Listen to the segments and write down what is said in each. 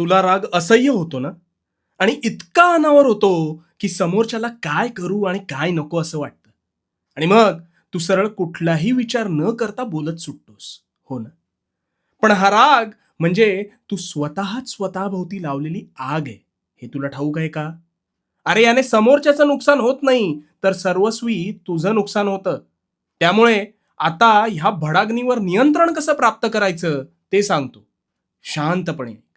तुला राग असह्य होतो ना? आणि इतका अनावर होतो की समोरच्याला काय करू आणि काय नको असं वाटतं. आणि मग तू सरळ कुठलाही विचार न करता बोलत सुटतोस. हो ना? पण हा राग म्हणजे तू स्वतःच स्वतःभोवती लावलेली आग आहे. हे तुला ठाऊक आहे का? अरे याने समोरच्याचं नुकसान होत नाही तर सर्वस्वी तुझं नुकसान होतं. त्यामुळे आता ह्या भडाग्नीवर नियंत्रण कसं प्राप्त करायचं ते सांगतो. शांतपणे.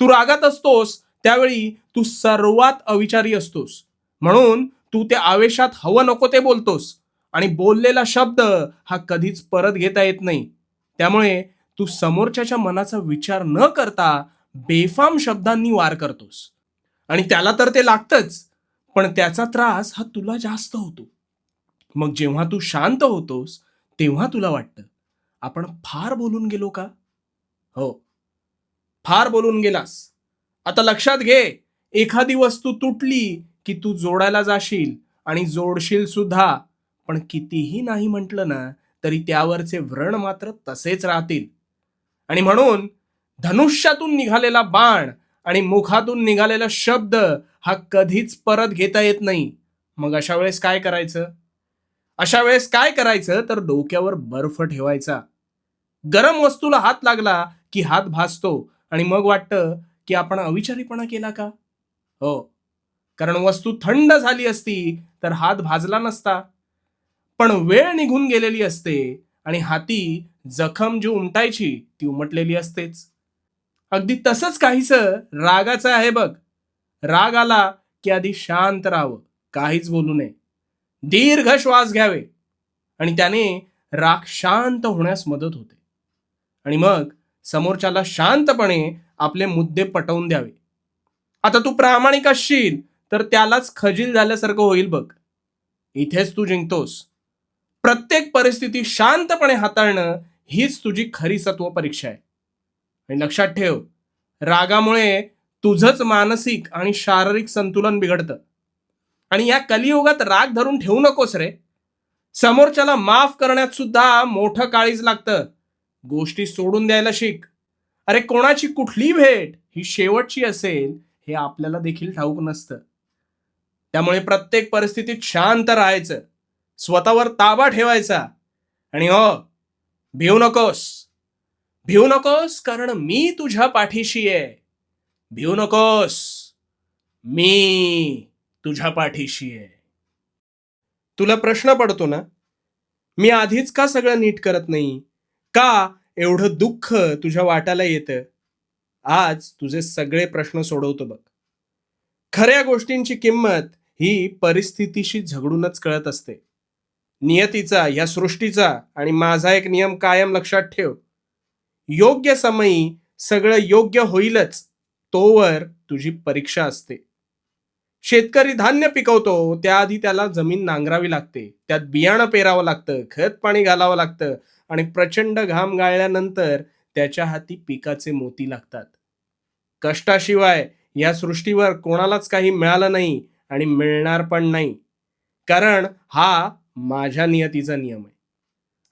तू रागात असतोस त्यावेळी तू सर्वात अविचारी असतोस. म्हणून तू त्या आवेशात हवं नको ते बोलतोस. आणि बोललेला शब्द हा कधीच परत घेता येत नाही. त्यामुळे तू समोरच्याच्या मनाचा विचार न करता बेफाम शब्दांनी वार करतोस. आणि त्याला तर ते लागतंच पण त्याचा त्रास हा तुला जास्त होतो. मग जेव्हा तू शांत होतोस तेव्हा तुला वाटतं आपण फार बोलून गेलो का? हो. फार बोलून गेलास. आता लक्षात घे एखादी वस्तू तुटली की तू जोडायला जाशील आणि जोडशील सुद्धा. पण कितीही नाही म्हटलं ना तरी त्यावरचे व्रण मात्र तसेच राहतील. आणि म्हणून धनुष्यातून निघालेला बाण आणि मुखातून निघालेला शब्द हा कधीच परत घेता येत नाही. मग अशा वेळेस काय करायचं? अशा वेळेस काय करायचं? तर डोक्यावर बर्फ ठेवायचा. गरम वस्तूला हात लागला की हात भासतो. आणि मग वाटतं की आपण अविचारीपणा केला का? हो. कारण वस्तू थंड झाली असती तर हात भाजला नसता. पण वेळ निघून गेलेली असते आणि हाती जखम जी उमटायची ती उमटलेली असतेच. अगदी तसंच काहीस रागाचं आहे बघ. राग आला की आधी शांत राहावं काहीच बोलू नये. दीर्घ श्वास घ्यावे. आणि त्याने राग शांत होण्यास मदत होते. आणि मग समोरच्याला शांतपणे आपले मुद्दे पटवून द्यावे. आता तू प्रामाणिक असशील तर त्यालाच खजील झाल्यासारखं होईल बघ. इथेच तू जिंकतोस. प्रत्येक परिस्थिती शांतपणे हाताळणं हीच तुझी खरी सत्व परीक्षा आहे. आणि लक्षात ठेव रागामुळे तुझंच मानसिक आणि शारीरिक संतुलन बिघडतं. आणि या कलियुगात राग धरून ठेवू नकोस रे. समोरच्याला माफ करण्यात सुद्धा मोठं काळीज लागतं. गोष्टी सोडून द्यायला शिक. अरे कोणाची कुठली भेट ही शेवटची असेल हे आपल्याला देखील ठाऊक नसतं. त्यामुळे प्रत्येक परिस्थितीत शांत राहायचं. स्वतःवर ताबा ठेवायचा. आणि हो भिवू नकोस. भिवू नकोस कारण मी तुझ्या पाठीशी आहे. भिवू नकोस. मी तुझ्या पाठीशी आहे. तुला प्रश्न पडतो ना? मी आधीच का सगळं नीट करत नाही? का एवढं दुःख तुझ्या वाटाला येतं? आज तुझे सगळे प्रश्न सोडवतो बघ. खऱ्या गोष्टींची किंमत ही परिस्थितीशी झगडूनच कळत असते. नियतीचा या सृष्टीचा आणि माझा एक नियम कायम लक्षात ठेव. योग्य समयी सगळं योग्य होईलच तोवर तुझी परीक्षा असते. शेतकरी धान्य पिकवतो त्याआधी त्याला जमीन नांगरावी लागते. त्यात बियाणं पेरावं लागतं खत पाणी घालावं लागतं. आणि प्रचंड घाम गाळल्यानंतर त्याच्या हाती पिकाचे मोती लागतात. कष्टाशिवाय या सृष्टीवर कोणालाच काही मिळालं नाही आणि मिळणार पण नाही. कारण हा माझ्या नियतीचा नियम आहे.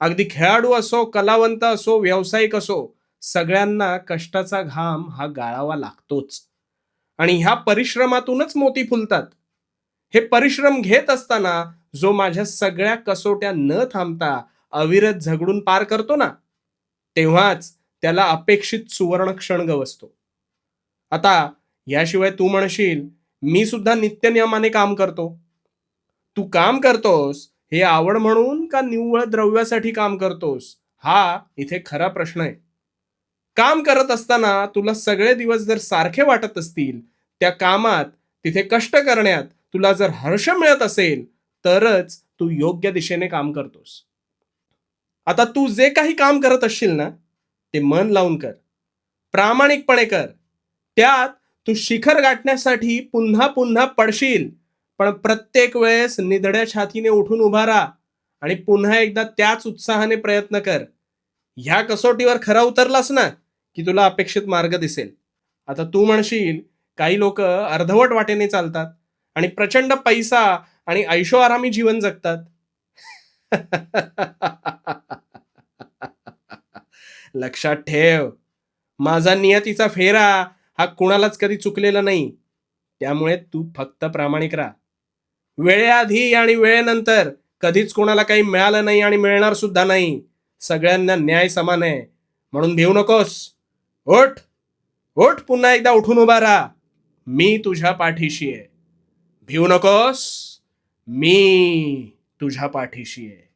अगदी खेळाडू असो कलावंत असो व्यावसायिक असो सगळ्यांना कष्टाचा घाम हा गाळावा लागतोच. आणि ह्या परिश्रमातूनच मोती फुलतात. हे परिश्रम घेत असताना जो माझ्या सगळ्या कसोट्या न थांबता अविरत झगडून पार करतो ना तेव्हाच त्याला अपेक्षित सुवर्ण क्षण गवसतो. आता याशिवाय तू म्हणशील मी सुद्धा नित्यनियमाने काम करतो. तू काम करतोस हे आवड म्हणून का निव्वळ द्रव्यासाठी काम करतोस? हा इथे खरा प्रश्न आहे. काम करत असताना तुला सगळे दिवस जर सारखे वाटत असतील त्या कामात तिथे कष्ट करण्यात तुला जर हर्ष मिळत असेल तरच तू योग्य दिशेने काम करतोस. आता तू जे काही काम करत असशील ना ते मन लावून कर. प्रामाणिकपणे कर. त्यात तू शिखर गाठण्यासाठी पुन्हा पुन्हा पडशील पण प्रत्येक वेळेस निधड्या छातीने उठून उभा राहा आणि पुन्हा एकदा त्याच उत्साहाने प्रयत्न कर. ह्या कसोटीवर खरा उतरलास ना की तुला अपेक्षित मार्ग दिसेल. आता तू म्हणशील काही लोक अर्धवट वाटेने चालतात आणि प्रचंड पैसा आणि ऐशो आरामी जीवन जगतात. लक्षात ठेव. माझा नियतीचा फेरा हा कुणालाच कधी चुकलेला नाही. त्यामुळे तू फक्त प्रामाणिक राहा. वेळेआधी आणि वेळेनंतर कधीच कोणाला काही मिळालं नाही आणि मिळणार सुद्धा नाही. सगळ्यांना न्याय समान आहे. म्हणून भिवू नकोस. ओठ ओठ पुन्हा एकदा उठून उभा राहा. मी तुझ्या पाठीशी आहे. भिवू नकोस. मी तुझ्या पाठीशी आहे.